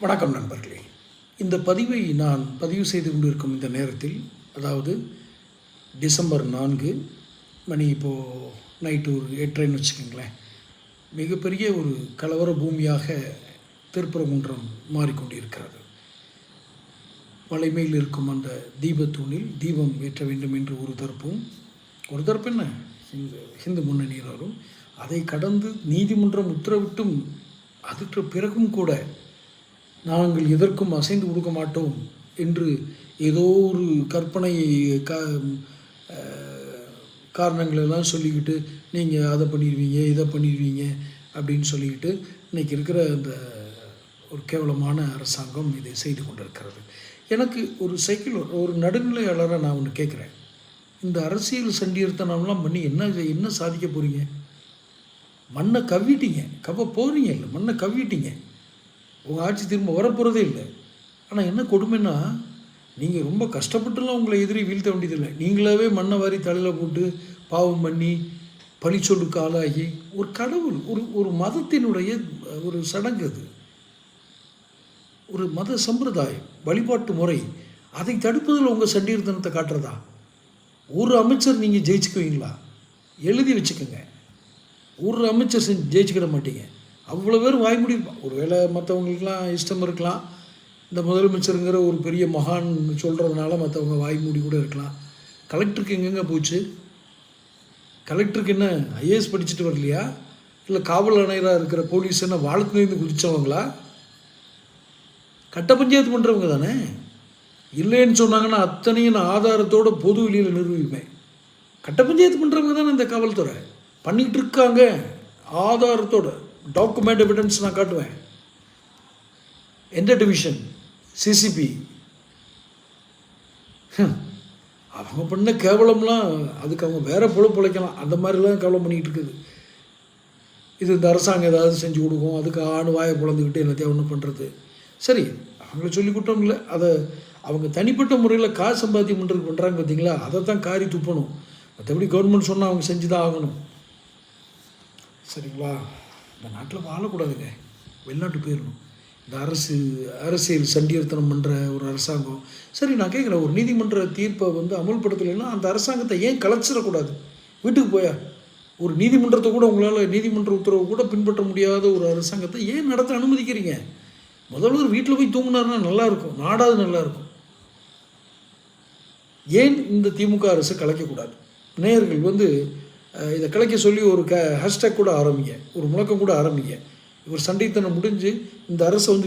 வணக்கம் நண்பர்களே. இந்த பதிவை நான் பதிவு செய்து கொண்டிருக்கும் இந்த நேரத்தில் அதாவது டிசம்பர் நான்கு மணி இப்போது நைட்டு ஒரு எட்டரைன்னு வச்சுக்கோங்களேன். மிகப்பெரிய ஒரு கலவர பூமியாக திருப்பரங்குன்றம் மாறிக்கொண்டிருக்கிறது. மலை இருக்கும் அந்த தீபத்தூணில் தீபம் ஏற்ற வேண்டும் என்று ஒரு தரப்பும் ஒரு தரப்பு என்ன? இந்த ஹிந்து முன்னணியினரும் அதை கடந்து நீதிமன்றம் உத்தரவிட்டும் அதற்கு பிறகும் கூட நாங்கள் எதற்கும் அசைந்து கொடுக்க மாட்டோம் என்று ஏதோ ஒரு கற்பனை கா காரணங்களெல்லாம் சொல்லிக்கிட்டு நீங்கள் அதை பண்ணிடுவீங்க இதை பண்ணிடுவீங்க அப்படின்னு சொல்லிக்கிட்டு இன்றைக்கி இருக்கிற அந்த ஒரு கேவலமான அரசாங்கம் இதை செய்து கொண்டிருக்கிறது. எனக்கு ஒரு சைக்கிள் ஒரு நடுநிலையாளராக நான் ஒன்று கேட்குறேன் இந்த அரசியல் சண்டியர்த்தனம்லாம் பண்ணி என்ன என்ன சாதிக்க போகிறீங்க மண்ணை கவ்விட்டீங்க. கவ போகிறீங்க இல்லை மண்ணை கவ்விட்டீங்க. உங்கள் ஆட்சி திரும்ப வரப்போகிறதே இல்லை. ஆனால் என்ன கொடுமைன்னா நீங்கள் ரொம்ப கஷ்டப்பட்டுலாம் உங்களை எதிரி வீழ்த்த வேண்டியதில்லை. நீங்களாவே மண்ணை வாரி தலையில் போட்டு பாவம் பண்ணி பழிச்சொல்லுக்கு ஆளாகி ஒரு கடவுள் ஒரு ஒரு மதத்தினுடைய ஒரு சடங்கு அது. ஒரு மத சம்பிரதாயம் வழிபாட்டு முறை அதை தடுப்பதில் உங்கள் சண்டீர்த்தனத்தை காட்டுறதா? ஒரு அமைச்சர் நீங்கள் ஜெயிச்சுக்குவீங்களா? எழுதி வச்சுக்கோங்க. ஒரு அமைச்சர் செஞ்சு ஜெயிச்சுக்கிட மாட்டீங்க. அவ்வளோ பேர் வாய் முடிப்பான் ஒரு ஒருவேளை மற்றவங்களுக்கெல்லாம் இஷ்டம் இருக்கலாம். இந்த முதலமைச்சருங்கிற ஒரு பெரிய மகான் சொல்கிறதுனால மற்றவங்க வாய்மூடி கூட இருக்கலாம். கலெக்டருக்கு எங்கெங்கே போச்சு? கலெக்டருக்கு என்ன ஐஏஎஸ் படிச்சுட்டு வரலையா? இல்லை காவல் ஆணையராக இருக்கிற போலீஸ் என்ன வாழத்துலேருந்து குதித்தவங்களா கட்ட பஞ்சாயத்து பண்ணுறவங்க தானே? இல்லைன்னு சொன்னாங்கன்னா அத்தனையும் நான் ஆதாரத்தோட பொது வெளியில் நிரூபிப்பேன். கட்ட பஞ்சாயத்து பண்ணுறவங்க தானே இந்த காவல்துறை? பண்ணிகிட்டு இருக்காங்க. ஆதாரத்தோட. டாக்குமெண்ட் எவிடன்ஸ் நான் காட்டுவேன். எந்த டிவிஷன் சிசிபி அவங்க பண்ண கேவலம்லாம் அதுக்கு அவங்க வேற பொழு பிழைக்கலாம். அந்த மாதிரிலாம் கேவலம் பண்ணிக்கிட்டு இருக்குது. இது இந்த அரசாங்கம் ஏதாவது செஞ்சு கொடுக்கும். அதுக்கு ஆணு வாயை பிளந்துக்கிட்டு எல்லாத்தையும் ஒன்று பண்ணுறது சரி அவங்கள சொல்லி கொடுத்தோம் இல்லை. அதை அவங்க தனிப்பட்ட முறையில் காசு சம்பாத்தியம் பண்ணுறது பண்ணுறாங்க பார்த்தீங்களா? அதை தான் காரி துப்பணும். மற்றபடி கவர்மெண்ட் சொன்னால் அவங்க செஞ்சு தான் ஆகணும். சரிங்களா? இந்த நாட்டில் வாழக்கூடாதுங்க வெளிநாட்டு போயிடணும் இந்த அரசு அரசியல் சண்டியர்த்தனம் பண்ணுற ஒரு அரசாங்கம். சரி நான் கேட்குறேன் ஒரு நீதிமன்ற தீர்ப்பை வந்து அமல்படுத்தலைன்னா அந்த அரசாங்கத்தை ஏன் கலைச்சிடக்கூடாது? வீட்டுக்கு போயா? ஒரு நீதிமன்றத்தை கூட உங்களால் நீதிமன்ற உத்தரவு கூட பின்பற்ற முடியாத ஒரு அரசாங்கத்தை ஏன் நடத்த அனுமதிக்கிறீங்க? முதல்வர் வீட்டில் போய் தூங்கினார்னா நல்லா இருக்கும். நல்லாயிருக்கும் ஏன் இந்த திமுக அரசு கலைக்கக்கூடாது? நேயர்கள் வந்து இதை கலைக்க சொல்லி ஒரு க ஹேஷ்டேக் கூட ஆரம்பிங்க. ஒரு முழக்கம் கூட ஆரம்பிங்க. இவர் சண்டைத்தனம் முடிஞ்சு இந்த அரசை வந்து